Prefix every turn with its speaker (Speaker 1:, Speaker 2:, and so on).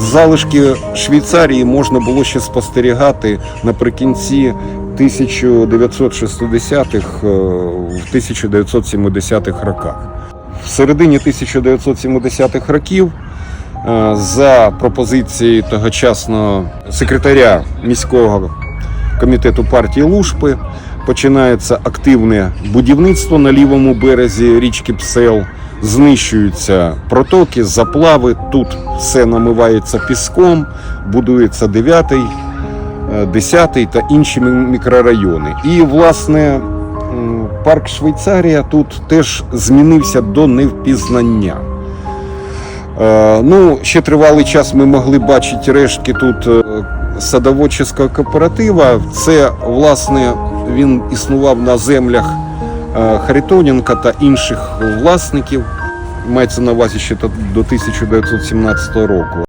Speaker 1: Залишки Швейцарії можна було ще спостерігати наприкінці 1960-х, е, в 1970-х роках. В середині 1970-х років е, за пропозицією тогочасного секретаря міського комітету партії Лушпи починається активне будівництво на лівому березі річки Псел. Знищуються протоки, заплави. Тут все намивається піском, будується 9, 10 та інші мікрорайони. І, власне, парк Швейцарія тут теж змінився до невпізнання. Е, Ну, ще тривалий час ми могли бачити рештки тут е, садоводчого кооператива. Це, власне, він існував на землях е, Харитоненка та інших власників. Мається на увазі ще до 1917 року.